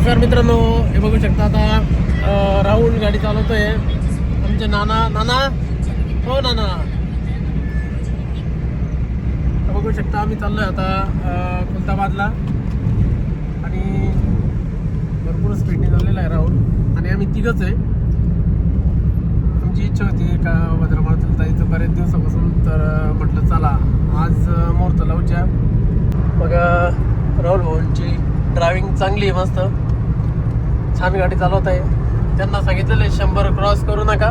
नमस्कार मित्रांनो हे बघू शकता आता राहुल गाडी चालवतोय. आमचे नाना नाना? हो नाना. बघू शकता आम्ही चाललोय आता खुलताबादला. आणि भरपूर स्पीडने चाललेला आहे राहुल. आणि आम्ही तिघच आहे. आमची इच्छा होती का भद्रमाळतील जायचं बरेच दिवसापासून तर म्हटलं चला आज मुहूर्त लावूच्या. मग राहुल भाऊंची ड्रायव्हिंग चांगली आहे मस्त. छान गाडी चालवत आहे. त्यांना सांगितलेलं आहे शंभर क्रॉस करू नका.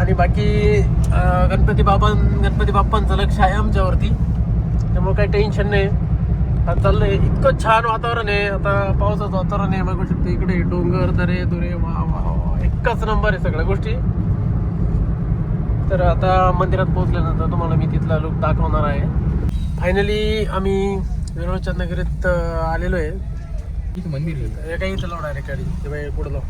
आणि बाकी गणपती बाबा गणपती बाप्पांचं लक्ष आहे आमच्यावरती. त्यामुळे काही टेन्शन नाही. आता चाललंय. इतकं छान वातावरण आहे. आता पावसाचं वातावरण आहे. बघू शकतो इकडे डोंगर दरे दुरे वा वा एकच नंबर आहे सगळ्या गोष्टी. तर आता मंदिरात पोहोचल्यानंतर तुम्हाला मी तिथला लुक दाखवणार आहे. फायनली आम्ही विरोळच्या नगरीत आलेलो आहे. इथं मंदिर आहे. काही इथं लावणार आहे गाडी. ते बाई पुढं लाव.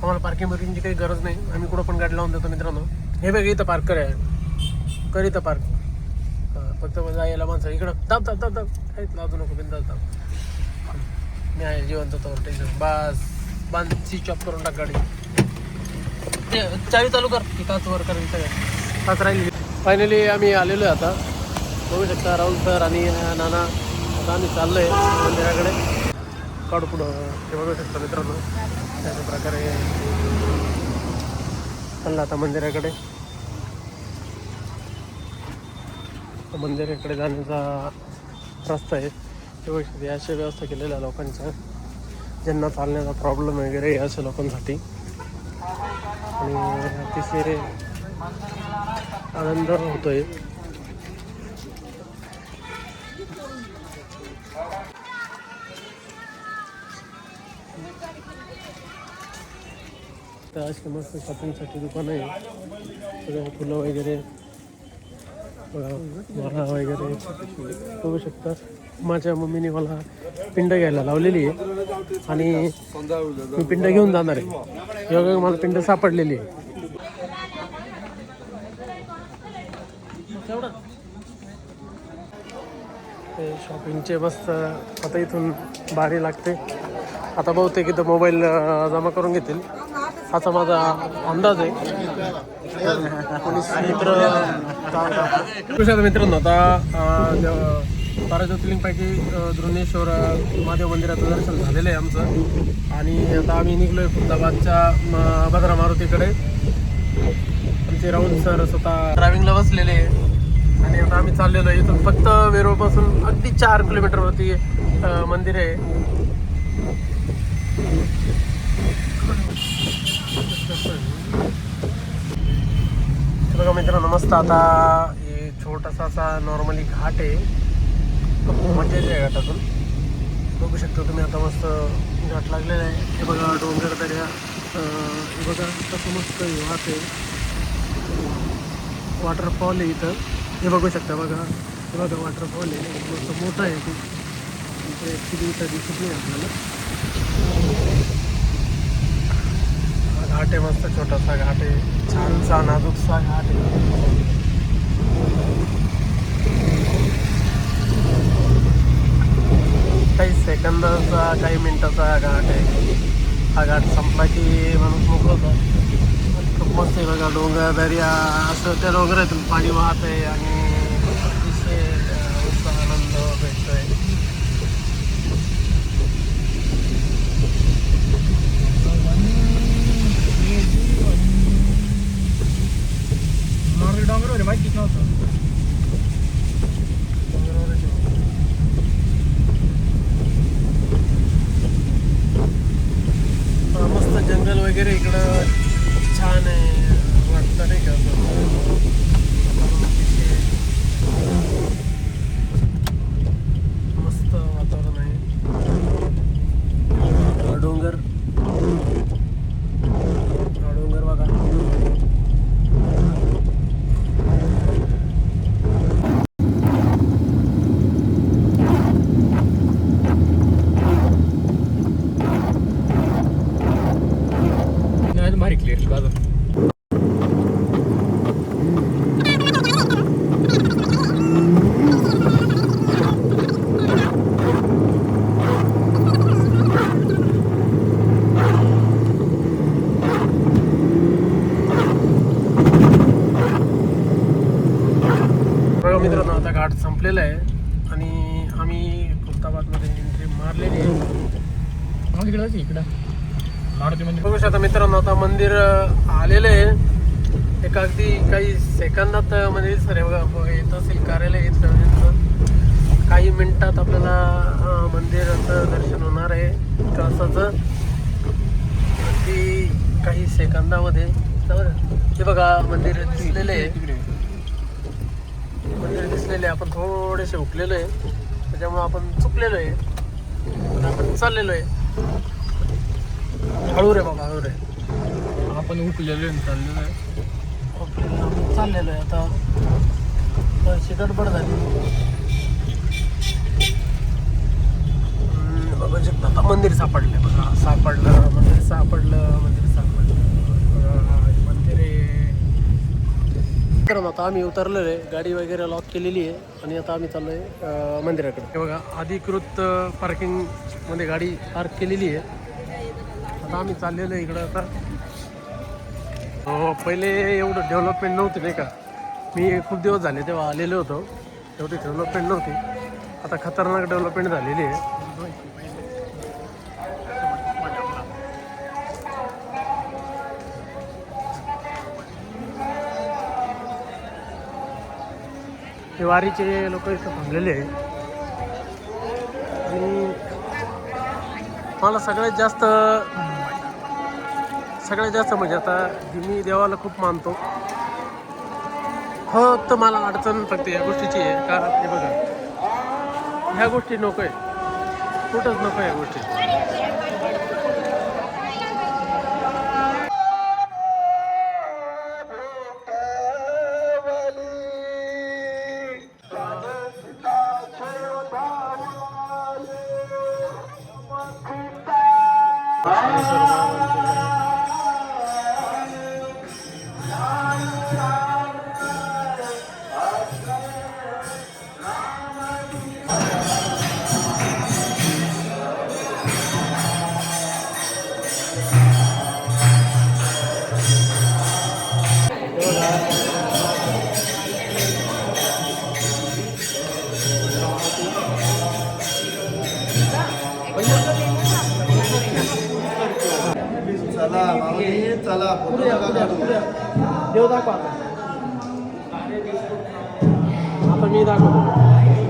आम्हाला पार्किंग बिर्किंगची काही गरज नाही. आम्ही कुठं पण गाडी लावून देतो मित्रांनो. हे बघ इथं पार्क कर आहे कर इथं पार्क हां, फक्त माझा यायला माणसं इकडं. दाब दाब दाब दाब काहीच लावतो नको बिंदास दाब मी आहे जिवंत तो टेन्शन बस. बांध स्विच ऑफ करून टाक गाडी. ते चावी चालू कर. की काच वर कर सगळ्या काच राहिली. फायनली आम्ही आलेलो आहे आता. बघू शकता राहुल सर आणि नाना. आता आम्ही चाललोय मंदिराकडे. काढू पुढं. ते बघू शकता मित्रांनो. त्याच्या प्रकारे चाललं आता मंदिराकडे. मंदिराकडे जाण्याचा रस्ता आहे. ते बघू शकते अशा व्यवस्था केलेल्या आहे लोकांच्या ज्यांना चालण्याचा प्रॉब्लेम वगैरे आहे अशा लोकांसाठी. आणि अतिशय आनंद होतोय. तर असे मस्त शॉपिंगसाठी दुकान आहे. सगळं फुलं वगैरे माळा वगैरे बघू शकता. माझ्या मम्मीने मला पिंड घ्यायला लावलेली आहे. आणि मी पिंड घेऊन जाणार आहे. योगा मला पिंड सापडलेली आहे. ते शॉपिंगचे मस्त आता इथून बारी लागते. आता बहुतेक इथं मोबाईल जमा करून घेतील. असा माझा अंदाज आहे. मित्र कशा मित्रांनो? आता बारा ज्योतिर्लिंगपैकी द्रोणेश्वर महादेव मंदिराचं दर्शन झालेलं आहे आमचं. आणि आता आम्ही निघलोय खुलदाबादच्या म, भद्रा मारुतीकडे. आमचे राहुल सर स्वतः ड्रायव्हिंगला बसलेले आहे. आणि आता आम्ही चाललेलो आहे इथून. फक्त वेरूळपासून अगदी चार किलोमीटरवरती मंदिर आहे हे बघा मित्रांनो मस्त आता हे छोटासा असा नॉर्मली घाट आहे. खूप मजा येते घाटातून बघू शकता तुम्ही आता मस्त घाट लागलेला आहे. हे बघा डोंगर दर्या. हे बघा कसं मस्त वाट वाहत आहे. वॉटरफॉल आहे इथं. हे बघू शकता बघा. हे बघा वॉटरफॉल आहे. मस्त मोठं आहे खूप. इथे ॲक्च्युली इथं दिसत नाही आपल्याला. घाट आहे मस्त छोटासा घाट आहे. छानसा नाजूकसा घाट आहे. काही सेकंदाचा काही मिनिटाचा घाट आहे. हा घाट संपला की माणूस मोकळं खूप मस्त आहे बघा डोंगर दर्या असं त्या डोंगरातून पाणी वाहत आहे आणि अतिशय अं, उत्साह आनंद भेटतोय डोंगरवर माहितीच नव्हतं डोंगरावरच आहे. हा, मस्त जंगल वगैरे इकडं छान आहे वाटतं नाही का असं वातावरण अतिशय मस्त वातावरण आहे हा डोंगर हा डोंगर बघा नाही, भारी क्लिअर बाजू मारलेली आहे मग इकडं. मारुती मंदिर. बघू शकता मित्रांनो आता मंदिर आलेलं आहे. एक अगदी काही सेकंदात मंदिर सर बघा बघा, हे तहसील कार्यालय इथलं. काही मिनिटात आपल्याला मंदिराचं दर्शन होणार आहे. कळसाचं अगदी काही सेकंदामध्ये. हे बघा मंदिर दिसलेलं आहे. तिकडे. मंदिर दिसलेले आहे. आपण थोडेसे उठलेलो आहे. त्याच्यामुळे आपण चुकलेलो आहे. पण आपण चाललेलो आहे. हळू रे बाबा हळू रे. आपण उठलेलो आहे, चाललेलो आहे. आपण चाललेलो आहे आता थोडीशी गडबड झाली. शकता आता मंदिर सापडलं बघा. सापडलं मंदिर सापडलं मंदिर सापडलं. मंदिर. आहे आता आम्ही उतरलेलो आहे गाडी वगैरे लॉक केलेली आहे आणि आता आम्ही चाललोय अं, मंदिराकडे. हे बघा अधिकृत पार्किंगमध्ये गाडी पार्क केलेली आहे. आता आम्ही चाललेलो आहे इकडं आता. हो पहिले एवढं डेव्हलपमेंट नव्हती नाही का. मी खूप दिवस झाले तेव्हा आलेलो होतो. तेवढी डेव्हलपमेंट नव्हती. आता खतरनाक डेव्हलपमेंट झालेली आहे. वारीचे लोक इथं थांबलेले आहे आणि मला सगळ्यात जास्त सगळ्यात जास्त म्हणजे आता मी देवाला खूप मानतो. फक्त मला अडचण फक्त या गोष्टीची आहे. का हे बघा ह्या गोष्टी नको आहे कुठंच नको या गोष्टी. चला फोटो नका काढू देव दाखवा आता. आता मी दाखवतो.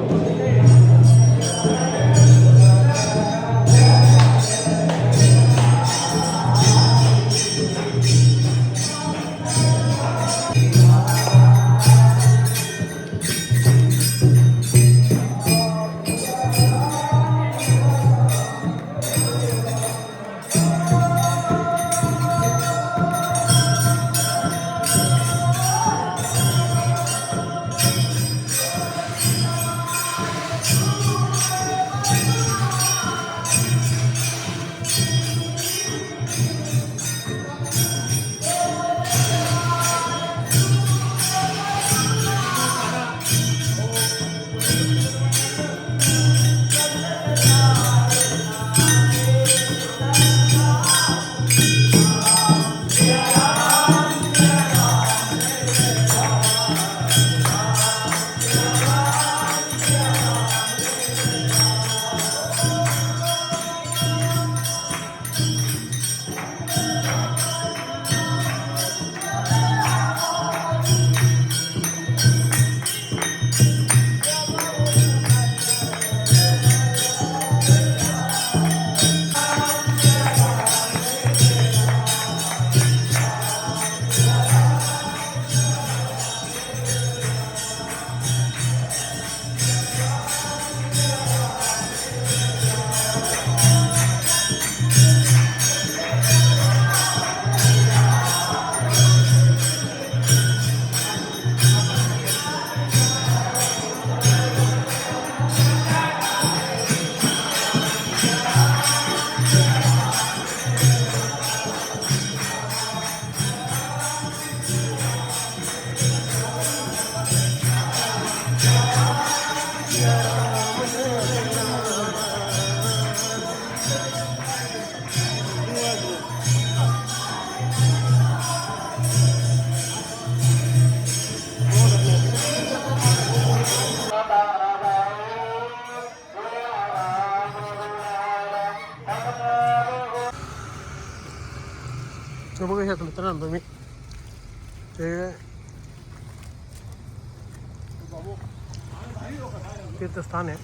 स्थान आहे.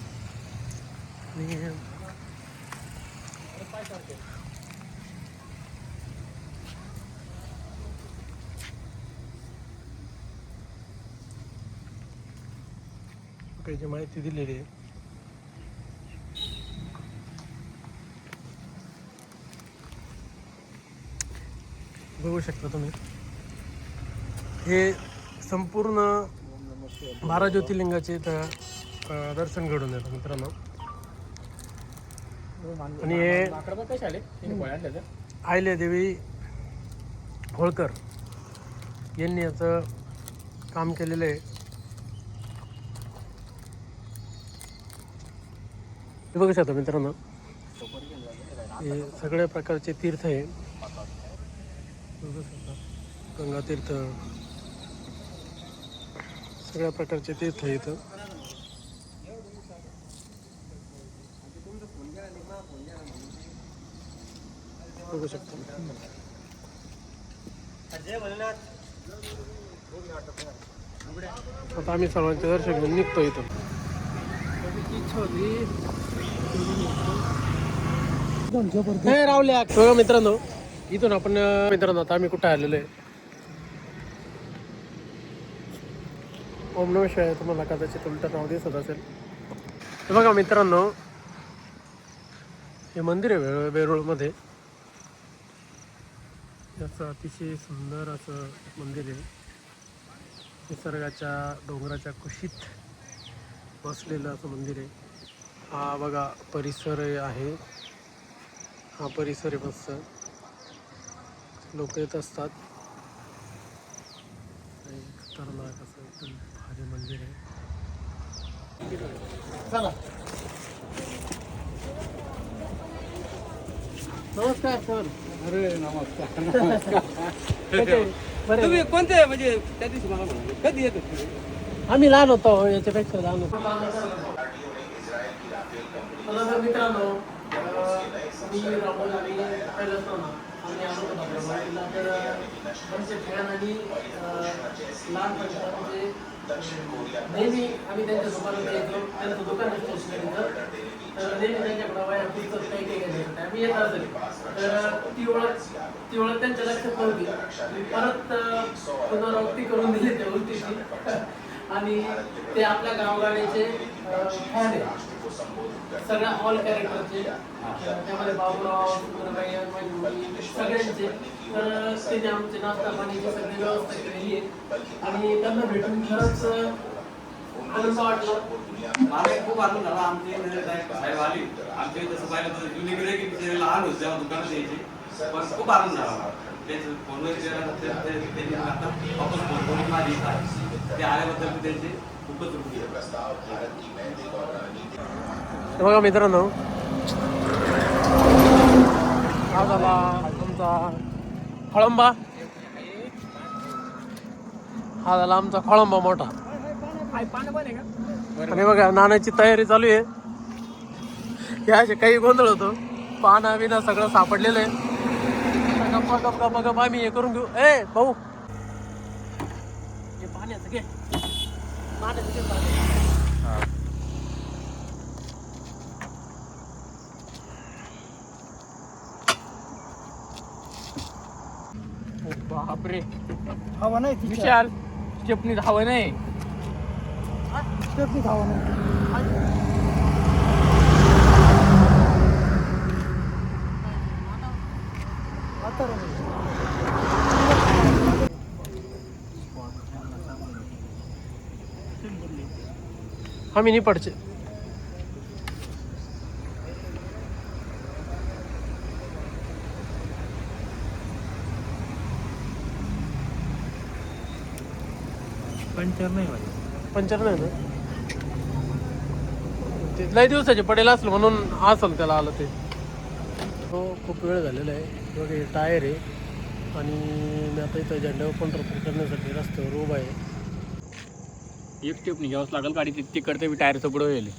आणि काही माहिती दिलेली आहे. बघू शकता तुम्ही. हे संपूर्ण बारा ज्योतिर्लिंगाचे तर दर्शन घडून येतं मित्रांनो. आणि हे देवी होळकर यांनी याचं काम केलेलं आहे. हे बघू शकता मित्रांनो. हे सगळ्या प्रकारचे तीर्थ आहे. बघू शकता. गंगा तीर्थ सगळ्या प्रकारचे तीर्थ आहे इथं. बघू शकतो. आता आम्ही सर्वांचे दर्शन घेऊन निघतो इथून. इच्छा रावल्या बघा मित्रांनो इथून आपण मित्रांनो आता आम्ही कुठे आलेलो आहे? ओम नम शिवाय तुम्हाला कदाचित उलट नाव दिसत असेल. बघा मित्रांनो हे मंदिर आहे वे वेरूळमध्ये. याचं अतिशय सुंदर असं मंदिर आहे. निसर्गाच्या डोंगराच्या कुशीत बसलेलं असं मंदिर आहे. हा बघा परिसर आहे. हा परिसर आहे मस्त. लोक येत असतात. खतरनाक असं एकदम भारी मंदिर आहे चला नमस्कार सर. अरे नमस्कार तुम्ही कोणते म्हणजे त्या दिवशी मला म्हणाले, कधी येत होते? आम्ही लहान होतो याच्यापेक्षा लहान होतो. तर मित्रांनो मी राहुल आणि असतो आम्ही आलो होतो बागेवाडीला तर बरेचसे ठिकाणांनी लहानपणी म्हणजे नेहमी आम्ही त्यांच्या दुकानात यायचो त्यांचं दुकान स्टेशनरीचं तर नेहमी त्यांच्याकडे वया पुस्तक काही काही येत असेल. तर ती ओळख ती ओळख त्यांच्या लक्षात नव्हती. मी परत पुनरावृत्ती करून दिली त्या गोष्टीची. आणि ते आपल्या गावगाड्याचे फॅन आहे सगळ्या ऑल कॅरेक्टरचे त्यामध्ये बाबूराव सगळ्यांचे. तर त्यांनी आमचे नाश्ता पाण्याची सगळी व्यवस्था केलेली आहे. आणि त्यांना भेटून खरंच आनंद वाटला. मला खूप आनंद झाला. आमची साहेब आली. आमच्या इथं तसं पाहिलं तर जुनी गिरे की लहान होते तेव्हा दुकानात यायचे पण खूप आनंद झाला त्यांचं फोनवर त्यांनी आता वापस फोन करून माझी ते आल्याबद्दल मी त्यांचे खूपच. हे बघा मित्रांनो. हा झाला आमचा खोळंबा. हा झाला आमचा खोळंबा मोठा. पाणी पण आहे का? आणि बघा नाण्याची तयारी चालू आहे. हे असे काही गोंधळ होतो. पाना बिना सगळं सापडलेलं आहे. गप्पा गप्पा गप्पा आम्ही हे करून घेऊ. ए भाऊ. हे पाण्याचं घे. पाण्याचं बापरे हवा नाही विशाल स्टेपनी हवं नाही. हवा नाही आम्ही निपडचे पंचर नाही माझे पंचर नाही ना ते लय दिवसाचे पडेल असलं म्हणून असेल त्याला आलं ते. हो खूप वेळ झालेला आहे. बघा हे टायर आहे. आणि मी आता इथं झेंड्यावर पंढरपूर करण्यासाठी रस्त्यावर उभा आहे. एक स्टेपनी घ्यावंच लागेल. गाडी तिकडे मी टायरचं पुढं येईल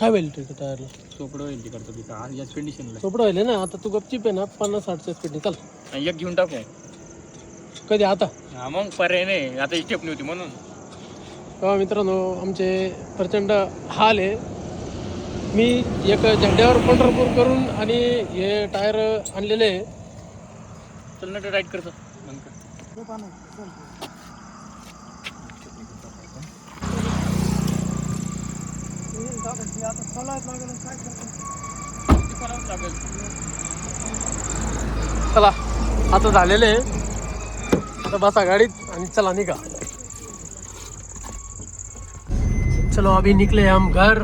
काय होईल ते टायरला? चोपडं होईल तिकडचं तिथं याच कंडिशनला चोपडं होईल ना? आता तू गपचीप आहे ना? पन्नास साठच्या स्पीडने चाल. आणि एक घेऊन टाकू. कधी? आता? हा मग पर्याय नाही. आता स्टेपनी होती म्हणून. तेव्हा मित्रांनो आमचे प्रचंड हाल आहे. मी एक झेंड्यावर पंढरपूर करून आणि हे टायर आणलेले आहे. चल ना राईट करतो चला आता झालेले आहे. आता बसा गाडीत आणि चला निघा. चलो अभी निकले हम घर.